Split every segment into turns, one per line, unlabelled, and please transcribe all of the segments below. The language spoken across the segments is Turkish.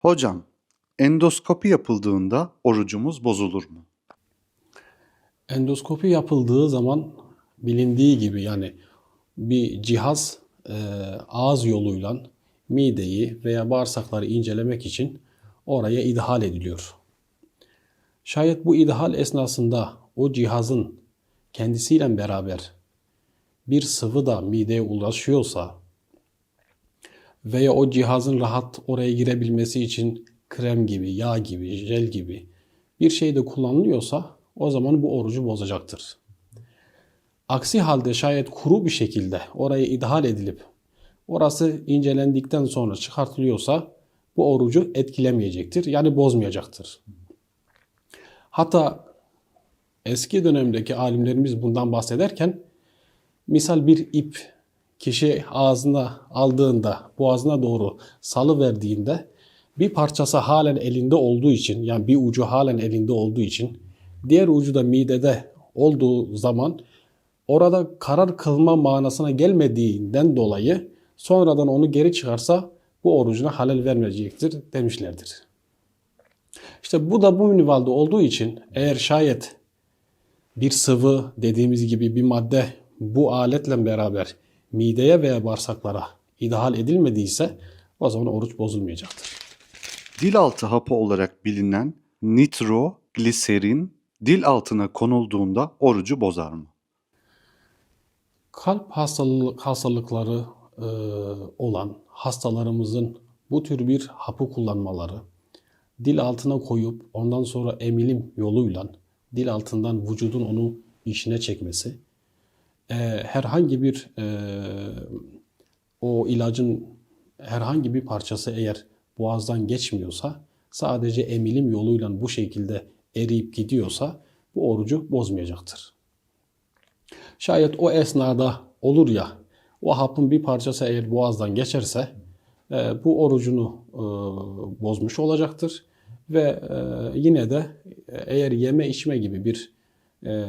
Hocam, endoskopi yapıldığında orucumuz bozulur mu?
Endoskopi yapıldığı zaman bilindiği gibi yani bir cihaz e, ağız yoluyla mideyi veya bağırsakları incelemek için oraya idhal ediliyor. Şayet bu idhal esnasında o cihazın kendisiyle beraber bir sıvı da mideye ulaşıyorsa veya o cihazın rahat oraya girebilmesi için krem gibi, yağ gibi, jel gibi bir şey de kullanılıyorsa o zaman bu orucu bozacaktır. Aksi halde şayet kuru bir şekilde oraya idhal edilip orası incelendikten sonra çıkartılıyorsa bu orucu etkilemeyecektir. Yani bozmayacaktır. Hatta eski dönemdeki alimlerimiz bundan bahsederken misal bir ip kişi ağzına aldığında boğazına doğru salı verdiğinde bir parçası halen elinde olduğu için yani bir ucu halen elinde olduğu için diğer ucu da midede olduğu zaman orada karar kılma manasına gelmediğinden dolayı sonradan onu geri çıkarsa bu orucuna halel vermeyecektir demişlerdir. İşte bu da bu minvalde olduğu için eğer şayet bir sıvı dediğimiz gibi bir madde bu aletle beraber mideye veya bağırsaklara idhal edilmediyse o zaman oruç bozulmayacaktır.
Dil altı hapı olarak bilinen nitrogliserin dil altına konulduğunda orucu bozar mı?
Kalp hastalık, hastalıkları e, olan hastalarımızın bu tür bir hapı kullanmaları, dil altına koyup ondan sonra emilim yoluyla dil altından vücudun onu işine çekmesi, e, herhangi bir e, o ilacın herhangi bir parçası eğer boğazdan geçmiyorsa, sadece emilim yoluyla bu şekilde eriyip gidiyorsa bu orucu bozmayacaktır. Şayet o esnada olur ya, o hapın bir parçası eğer boğazdan geçerse e, bu orucunu e, bozmuş olacaktır. Ve yine de eğer yeme içme gibi bir e,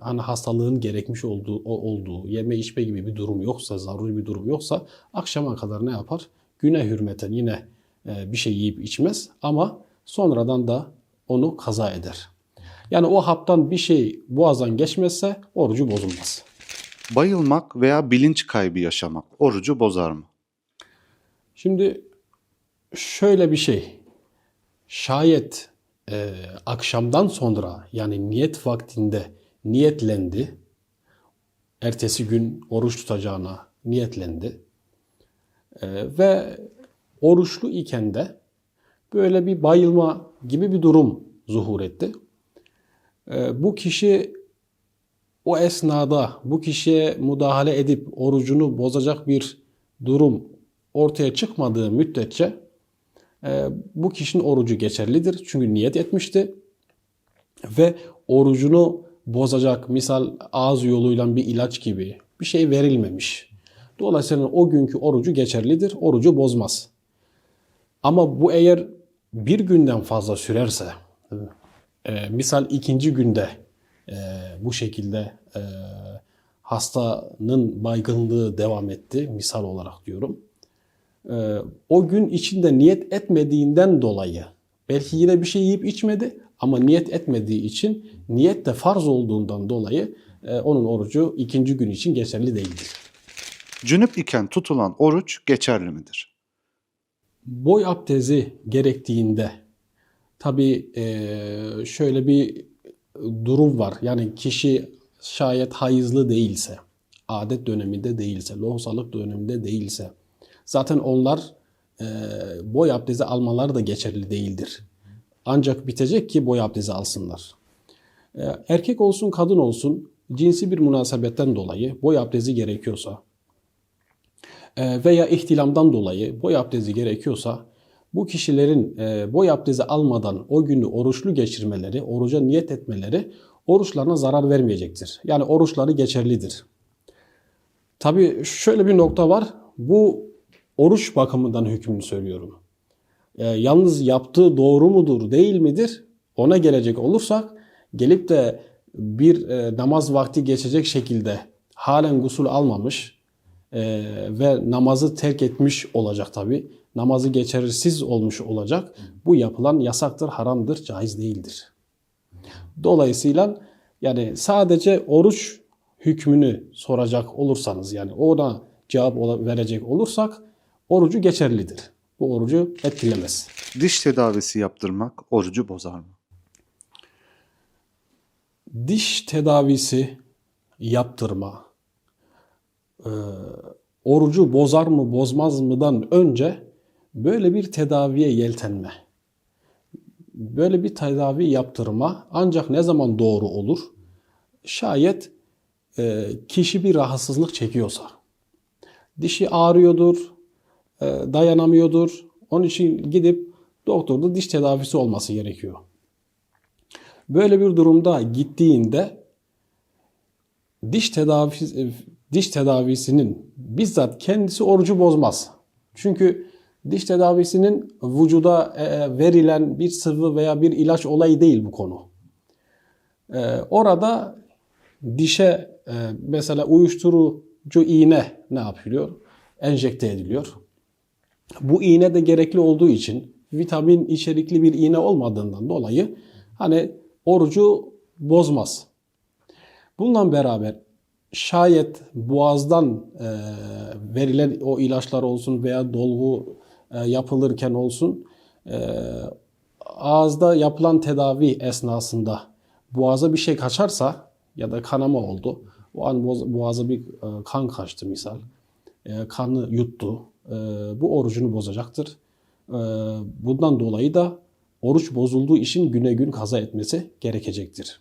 hani hastalığın gerekmiş olduğu o- olduğu yeme içme gibi bir durum yoksa, zaruri bir durum yoksa akşama kadar ne yapar? Güne hürmeten yine e, bir şey yiyip içmez ama sonradan da onu kaza eder. Yani o haptan bir şey boğazdan geçmezse orucu bozulmaz.
Bayılmak veya bilinç kaybı yaşamak orucu bozar mı?
Şimdi şöyle bir şey. Şayet e, akşamdan sonra yani niyet vaktinde niyetlendi. Ertesi gün oruç tutacağına niyetlendi. E, ve oruçlu iken de böyle bir bayılma gibi bir durum zuhur etti. E, bu kişi o esnada bu kişiye müdahale edip orucunu bozacak bir durum ortaya çıkmadığı müddetçe bu kişinin orucu geçerlidir. Çünkü niyet etmişti ve orucunu bozacak misal ağız yoluyla bir ilaç gibi bir şey verilmemiş. Dolayısıyla o günkü orucu geçerlidir. Orucu bozmaz. Ama bu eğer bir günden fazla sürerse e, misal ikinci günde e, bu şekilde e, hastanın baygınlığı devam etti misal olarak diyorum. E, o gün içinde niyet etmediğinden dolayı belki yine bir şey yiyip içmedi ama niyet etmediği için niyet de farz olduğundan dolayı e, onun orucu ikinci gün için geçerli değildir.
Cünüp iken tutulan oruç geçerli midir?
boy abdesti gerektiğinde tabi şöyle bir durum var. Yani kişi şayet hayızlı değilse, adet döneminde değilse, lohusalık döneminde değilse zaten onlar e, boy abdesti almaları da geçerli değildir. Ancak bitecek ki boy abdesti alsınlar. E, erkek olsun kadın olsun cinsi bir münasebetten dolayı boy abdesti gerekiyorsa e, veya ihtilamdan dolayı boy abdesti gerekiyorsa bu kişilerin e, boy abdesti almadan o günü oruçlu geçirmeleri, oruca niyet etmeleri oruçlarına zarar vermeyecektir. Yani oruçları geçerlidir. Tabi şöyle bir nokta var. Bu oruç bakımından hükmünü söylüyorum. E, yalnız yaptığı doğru mudur değil midir ona gelecek olursak gelip de bir e, namaz vakti geçecek şekilde halen gusül almamış e, ve namazı terk etmiş olacak tabi namazı geçersiz olmuş olacak. Bu yapılan yasaktır, haramdır, caiz değildir. Dolayısıyla yani sadece oruç hükmünü soracak olursanız yani ona cevap verecek olursak orucu geçerlidir. Bu orucu etkilemez.
Diş tedavisi yaptırmak orucu bozar mı?
diş tedavisi yaptırma, e, orucu bozar mı bozmaz mıdan önce böyle bir tedaviye yeltenme. Böyle bir tedavi yaptırma ancak ne zaman doğru olur? Şayet e, kişi bir rahatsızlık çekiyorsa. Dişi ağrıyordur, dayanamıyordur. Onun için gidip doktorda diş tedavisi olması gerekiyor. Böyle bir durumda gittiğinde diş tedavisi diş tedavisinin bizzat kendisi orucu bozmaz. Çünkü diş tedavisinin vücuda e, verilen bir sıvı veya bir ilaç olayı değil bu konu. E, orada dişe e, mesela uyuşturucu iğne ne yapılıyor? Enjekte ediliyor. Bu iğne de gerekli olduğu için vitamin içerikli bir iğne olmadığından dolayı hani orucu bozmaz. Bununla beraber şayet boğazdan e, verilen o ilaçlar olsun veya dolgu e, yapılırken olsun e, ağızda yapılan tedavi esnasında boğaza bir şey kaçarsa ya da kanama oldu. O an boğaz- boğaza bir e, kan kaçtı misal. E, kanı yuttu. E, bu orucunu bozacaktır. E, bundan dolayı da oruç bozulduğu için güne gün kaza etmesi gerekecektir.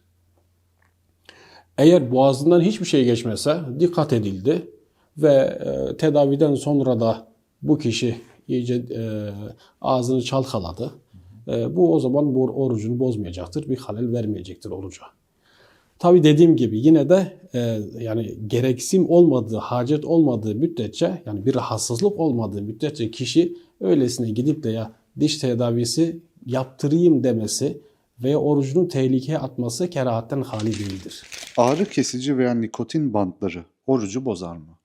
Eğer boğazından hiçbir şey geçmese dikkat edildi ve e, tedaviden sonra da bu kişi iyice e, ağzını çalkaladı. E, bu o zaman bu orucunu bozmayacaktır. Bir halel vermeyecektir oruca. Tabi dediğim gibi yine de e, yani gereksim olmadığı, hacet olmadığı müddetçe yani bir rahatsızlık olmadığı müddetçe kişi öylesine gidip de ya diş tedavisi yaptırayım demesi veya orucunu tehlikeye atması kerahatten hali değildir.
Ağrı kesici veya nikotin bantları orucu bozar mı?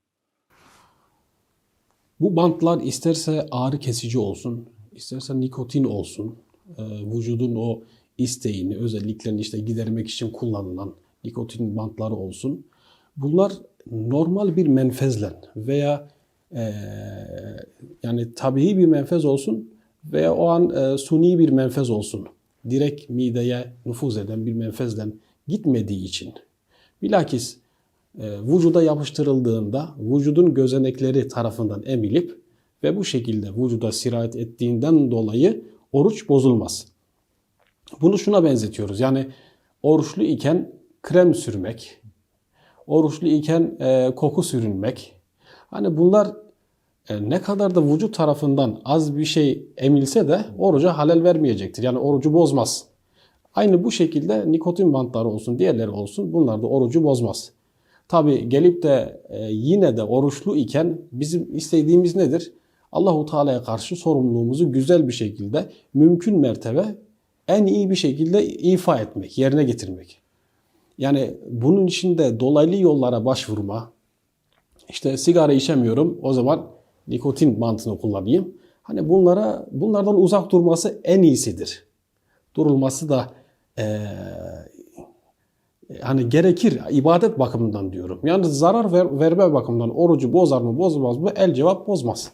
Bu bantlar isterse ağrı kesici olsun, isterse nikotin olsun, e, vücudun o isteğini, özelliklerini işte gidermek için kullanılan nikotin bantları olsun. Bunlar normal bir menfezle veya e, yani tabii bir menfez olsun veya o an e, suni bir menfez olsun. Direkt mideye nüfuz eden bir menfezden gitmediği için. Bilakis e, vücuda yapıştırıldığında vücudun gözenekleri tarafından emilip ve bu şekilde vücuda sirayet ettiğinden dolayı oruç bozulmaz. Bunu şuna benzetiyoruz. Yani oruçlu iken krem sürmek, oruçlu iken e, koku sürünmek. Hani bunlar e, ne kadar da vücut tarafından az bir şey emilse de oruca halel vermeyecektir. Yani orucu bozmaz. Aynı bu şekilde nikotin bantları olsun, diğerleri olsun bunlar da orucu bozmaz. Tabi gelip de e, yine de oruçlu iken bizim istediğimiz nedir? Allahu Teala'ya karşı sorumluluğumuzu güzel bir şekilde, mümkün mertebe en iyi bir şekilde ifa etmek, yerine getirmek. Yani bunun için de dolaylı yollara başvurma, işte sigara içemiyorum o zaman nikotin bantını kullanayım. Hani bunlara bunlardan uzak durması en iyisidir. Durulması da eee, hani gerekir ibadet bakımından diyorum. Yani zarar ver, verme bakımından orucu bozar mı bozmaz mı? El cevap bozmaz.